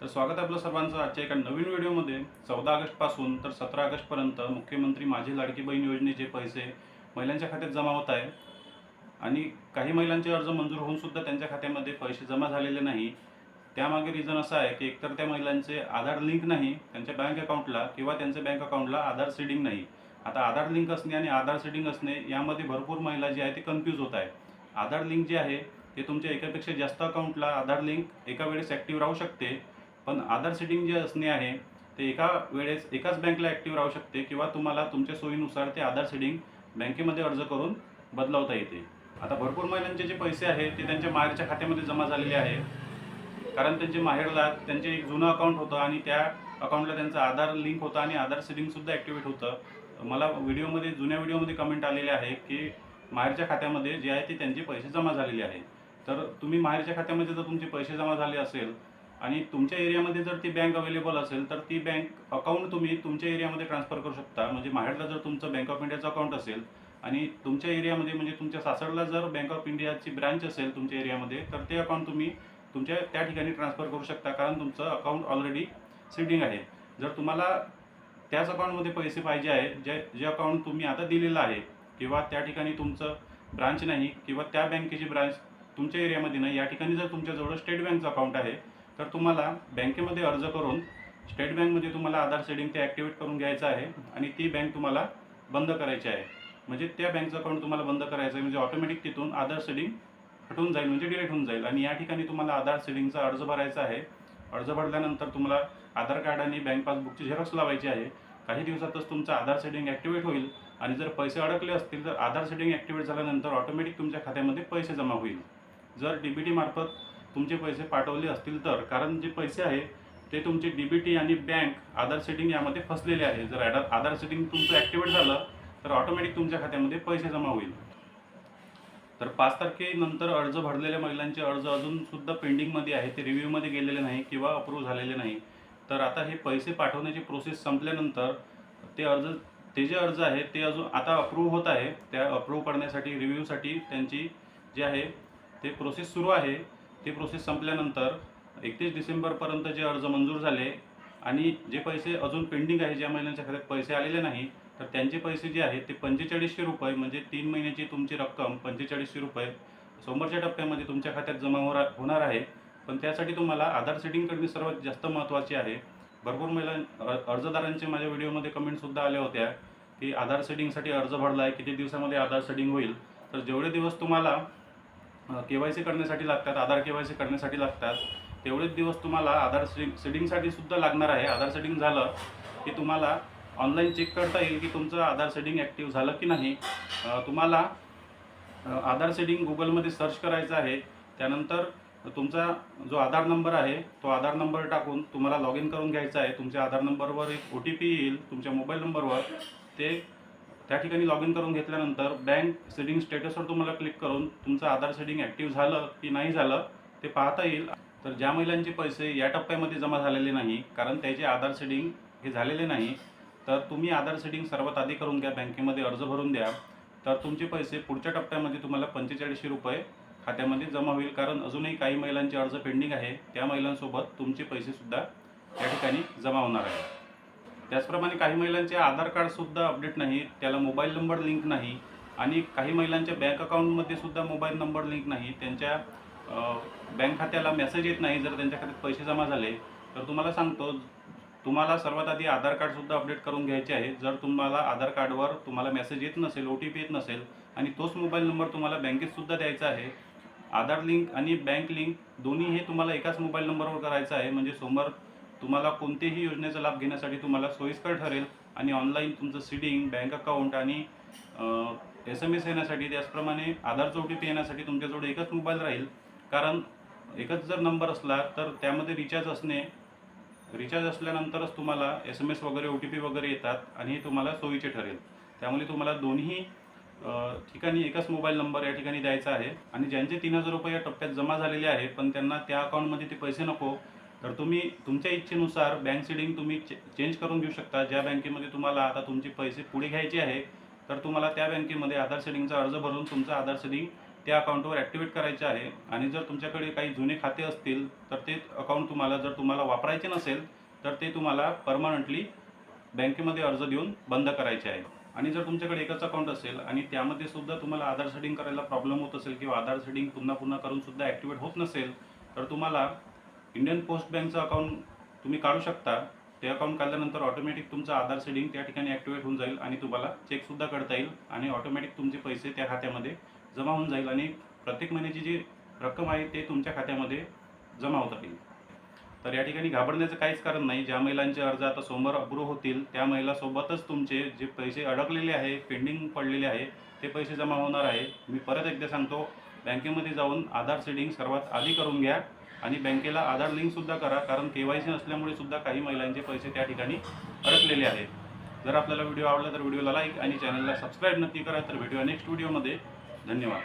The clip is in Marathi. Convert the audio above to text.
तर स्वागत आहे आपलं सर्वांचं आजच्या एका नवीन व्हिडिओमध्ये. चौदा ऑगस्टपासून तर सतरा ऑगस्टपर्यंत मुख्यमंत्री माझी लाडकी बहीण योजनेचे पैसे महिलांच्या खात्यात जमा होत आहे आणि काही महिलांचे अर्ज मंजूर होऊन सुद्धा त्यांच्या खात्यामध्ये पैसे जमा झालेले नाही. त्यामागे रिझन असं आहे की एकतर त्या महिलांचे आधार लिंक नाही त्यांच्या बँक अकाउंटला किंवा त्यांच्या बँक अकाउंटला आधार सीडिंग नाही. आता आधार लिंक असणे आणि आधार सीडिंग असणे यामध्ये भरपूर महिला जी आहे ते कन्फ्यूज होत आहे आधार लिंक जे आहे ते तुमच्या एकापेक्षा जास्त अकाउंटला आधार लिंक एका वेळेस ॲक्टिव्ह राहू शकते. पण आधार सेटिंग जे असणे आहे ते एका वेळेस एकाच बँकला ॲक्टिव्ह राहू शकते किंवा तुम्हाला तुमच्या सोयीनुसार ते आधार सेटिंग बँकेमध्ये अर्ज करून बदलवता येते. आता भरपूर महिलांचे जे पैसे आहेत ते त्यांच्या माहेरच्या खात्यामध्ये जमा झालेले आहे. कारण त्यांचे माहेरला त्यांचे एक जुनं अकाउंट होतं आणि त्या अकाउंटला त्यांचं आधार लिंक होतं आणि आधार सेटिंगसुद्धा ॲक्टिवेट होतं. मला व्हिडिओमध्ये जुन्या व्हिडिओमध्ये कमेंट आलेले आहे की माहेरच्या खात्यामध्ये जे आहे ते त्यांचे पैसे जमा झालेले आहे. तर तुम्ही माहेरच्या खात्यामध्ये जर तुमचे पैसे जमा झाले असेल आणि तुमच्या एरियामध्ये जर ती बँक अवेलेबल असेल तर ती बँक अकाउंट तुम्ही तुमच्या एरियामध्ये ट्रान्सफर करू शकता. म्हणजे माहेरला जर तुमचं बँक ऑफ इंडियाचं अकाउंट असेल आणि तुमच्या एरियामध्ये म्हणजे तुमच्या सासरला जर बँक ऑफ इंडियाची ब्रँच असेल तुमच्या एरियामध्ये तर ते अकाउंट तुम्ही तुमच्या त्या ठिकाणी ट्रान्सफर करू शकता. कारण तुमचं अकाउंट ऑलरेडी सिडिंग आहे. जर तुम्हाला त्याच अकाउंटमध्ये पैसे पाहिजे आहे जे जे अकाउंट तुम्ही आता दिलेलं आहे किंवा त्या ठिकाणी तुमचं ब्रांच नाही किंवा त्या बँकेची ब्रांच तुमच्या एरियामध्ये नाही या ठिकाणी जर तुमच्याजवळ स्टेट बँकचं अकाउंट आहे तर तुम्हाला बँकेमध्ये अर्ज करून स्टेट बँकमध्ये तुम्हाला आधार सेडिंग ते ॲक्टिवेट करून घ्यायचं आहे आणि ती बँक तुम्हाला बंद करायची आहे. म्हणजे त्या बँकचं अकाउंट तुम्हाला बंद करायचं आहे. म्हणजे ऑटोमॅटिक तिथून आधार सेडिंग हटून जाईल म्हणजे डिलीट होऊन जाईल. आणि या ठिकाणी तुम्हाला आधार सेडिंगचा अर्ज भरायचा आहे. अर्ज भरल्यानंतर तुम्हाला आधार कार्ड आणि बँक पासबुकची झेरॉक्स लावायची आहे. काही दिवसातच तुमचं आधार सेडिंग ॲक्टिवेट होईल आणि जर पैसे अडकले असतील तर आधार सेडिंग ॲक्टिवेट झाल्यानंतर ऑटोमॅटिक तुमच्या खात्यामध्ये पैसे जमा होईल. जर डी बी टीमार्फत तुमचे पैसे पाठवले असतील तर कारण जे पैसे आहे ते तुमचे डी बी टी आणि बँक आधार सेटिंग यामध्ये फसलेले आहे. जर ॲड आधार सेटिंग तुमचं ॲक्टिवेट झालं तर ऑटोमॅटिक तुमच्या खात्यामध्ये पैसे जमा होईल. तर पाच तारखेनंतर अर्ज भरलेल्या महिलांचे अर्ज अजूनसुद्धा पेंडिंगमध्ये आहे. ते रिव्ह्यूमध्ये गेलेले नाही किंवा अप्रूव्ह झालेले नाही. तर आता हे पैसे पाठवण्याची प्रोसेस संपल्यानंतर ते अर्ज ते जे अर्ज आहे ते अजून आता अप्रूव्ह होत आहे. त्या अप्रूव्ह करण्यासाठी रिव्ह्यूसाठी त्यांची जे आहे ते प्रोसेस सुरू आहे. ती प्रोसेस संपल्यानंतर एकतीस डिसेंबरपर्यंत जे अर्ज मंजूर झाले आणि जे पैसे अजून पेंडिंग आहे ज्या महिलांच्या खात्यात पैसे आलेले नाही तर त्यांचे पैसे जे आहेत ते पंचेचाळीसशे रुपये म्हणजे तीन महिन्याची तुमची रक्कम पंचेचाळीसशे रुपये समोरच्या टप्प्यामध्ये तुमच्या खात्यात जमा होणार होणार आहे. पण त्यासाठी तुम्हाला आधार सेटिंग करणे सर्वात जास्त महत्त्वाचे आहे. भरपूर महिला अर्जदारांचे माझ्या व्हिडिओमध्ये कमेंटसुद्धा आल्या होत्या की आधार सेटिंगसाठी अर्ज भरला आहे किती दिवसामध्ये आधार सेटिंग होईल. तर जेवढे दिवस तुम्हाला के वाय सी करण्यासाठी लागतात आधार के वाय सी करण्यासाठी लागतात. तेवढेच दिवस तुम्हाला आधार सिडिंग सेटिंगसाठी सुद्धा लागणार आहे. आधार सेडिंग झालं की तुम्हाला ऑनलाईन चेक करता येईल की तुमचं आधार सेडिंग ॲक्टिव्ह झालं की नाही. तुम्हाला आधार सेडिंग गुगलमध्ये सर्च करायचं आहे. त्यानंतर तुमचा जो आधार नंबर आहे तो आधार नंबर टाकून तुम्हाला लॉग इन करून घ्यायचा आहे. तुमच्या आधार नंबरवर एक ओ टी पी येईल तुमच्या मोबाईल नंबरवर. ते त्या ठिकाणी लॉग इन करून घेतल्यानंतर बँक सेडिंग स्टेटसवर तुम्हाला क्लिक करून तुमचं आधार सेडिंग ॲक्टिव्ह झालं की नाही झालं ते पाहता येईल. तर ज्या महिलांचे पैसे या टप्प्यामध्ये जमा झालेले नाही कारण त्याचे आधार सेडिंग हे झालेले नाही तर तुम्ही आधार सेडिंग सर्वात आधी करून घ्या बँकेमध्ये अर्ज भरून द्या. तर तुमचे पैसे पुढच्या टप्प्यामध्ये तुम्हाला पंचेचाळीसशे रुपये खात्यामध्ये जमा होईल कारण अजूनही काही महिलांचे अर्ज पेंडिंग आहे. त्या महिलांसोबत तुमचे पैसेसुद्धा या ठिकाणी जमा होणार आहे त्याचप्रमाणे काही महिलांचे आधार कार्डसुद्धा अपडेट नाही त्याला मोबाईल नंबर लिंक नाही आणि काही महिलांच्या बँक अकाउंटमध्ये सुद्धा मोबाईल नंबर लिंक नाही. त्यांच्या बँक खात्याला मेसेज येत नाही. जर त्यांच्या खात्यात पैसे जमा झाले तर तुम्हाला सांगतो तुम्हाला सर्वात आधी आधार कार्डसुद्धा अपडेट करून घ्यायचे आहे. जर तुम्हाला आधार कार्डवर तुम्हाला मेसेज येत नसेल ओ टी पी येत नसेल आणि तोच मोबाईल नंबर तुम्हाला बँकेतसुद्धा द्यायचा आहे आधार लिंक आणि बँक लिंक दोन्ही हे तुम्हाला एकाच मोबाईल नंबरवर करायचं आहे. म्हणजे समोर तुम्हाला कोणतेही योजनेचा लाभ घेण्यासाठी तुम्हाला सोयीस्कर ठरेल आणि ऑनलाईन तुमचं सीडिंग बँक अकाउंट आणि एस एम एस येण्यासाठी त्याचप्रमाणे आधारचा ओ टी पी येण्यासाठी तुमच्याजवळ एकच मोबाईल राहील. कारण एकच जर नंबर असला तर त्यामध्ये रिचार्ज असणे रिचार्ज असल्यानंतरच तुम्हाला एस एम एस वगैरे ओ टी पी वगैरे येतात आणि हे तुम्हाला सोयीचे ठरेल. त्यामुळे तुम्हाला दोन्ही ठिकाणी एकच मोबाईल नंबर या ठिकाणी द्यायचा आहे. आणि ज्यांचे तीन हजार रुपये या टप्प्यात जमा झालेले आहे पण त्यांना त्या अकाउंटमध्ये ते पैसे नको तर तुम्ही तुमच्या इच्छेनुसार बँक सीडिंग तुम्ही चे चेंज करून घेऊ शकता. ज्या बँकेमध्ये तुम्हाला आता तुमचे पैसे पुढे घ्यायचे आहे तर तुम्हाला त्या बँकेमध्ये आधार सेडिंगचा अर्ज भरून तुमचं आधार सेडिंग त्या अकाउंटवर ॲक्टिवेट करायचे आहे. आणि जर तुमच्याकडे काही जुने खाते असतील तर ते अकाउंट तुम्हाला जर तुम्हाला वापरायचे नसेल तर ते तुम्हाला परमनंटली बँकेमध्ये अर्ज देऊन बंद करायचे आहे. आणि जर तुमच्याकडे एकच अकाउंट असेल आणि त्यामध्ये सुद्धा तुम्हाला आधार सेडिंग करायला प्रॉब्लेम होत असेल किंवा आधार सेडिंग पुन्हा पुन्हा करून सुद्धा ॲक्टिवेट होत नसेल तर तुम्हाला इंडियन पोस्ट बँकचं अकाउंट तुम्ही काढू शकता. ते अकाउंट काढल्यानंतर ऑटोमॅटिक तुमचं आधार सेडिंग त्या ठिकाणी ॲक्टिवेट होऊन जाईल आणि तुम्हाला चेकसुद्धा करता येईल आणि ऑटोमॅटिक तुमचे पैसे त्या खात्यामध्ये जमा होऊन जाईल आणि प्रत्येक महिन्याची जी रक्कम आहे ते तुमच्या खात्यामध्ये जमा होता येईल तर या ठिकाणी घाबरण्याचं काहीच कारण नाही. ज्या महिलांचे अर्ज आता सोमवार अप्रूव्ह होतील त्या महिलासोबतच तुमचे जे पैसे अडकलेले आहे पेंडिंग पडलेले आहे ते पैसे जमा होणार आहे. मी परत एकदा सांगतो बँकेमध्ये जाऊन आधार सेडिंग सर्वात आधी करून घ्या. आणि बँकेला आधार लिंकसुद्धा करा कारण के वाय सी नसल्यामुळे सुद्धा काही महिलांचे पैसे त्या ठिकाणी अडकलेले आहेत. जर आपल्याला व्हिडिओ आवडला तर व्हिडिओला लाईक आणि चॅनलला सबस्क्राईब नक्की करा. तर व्हिडिओ नेक्स्ट व्हिडिओमध्ये. धन्यवाद.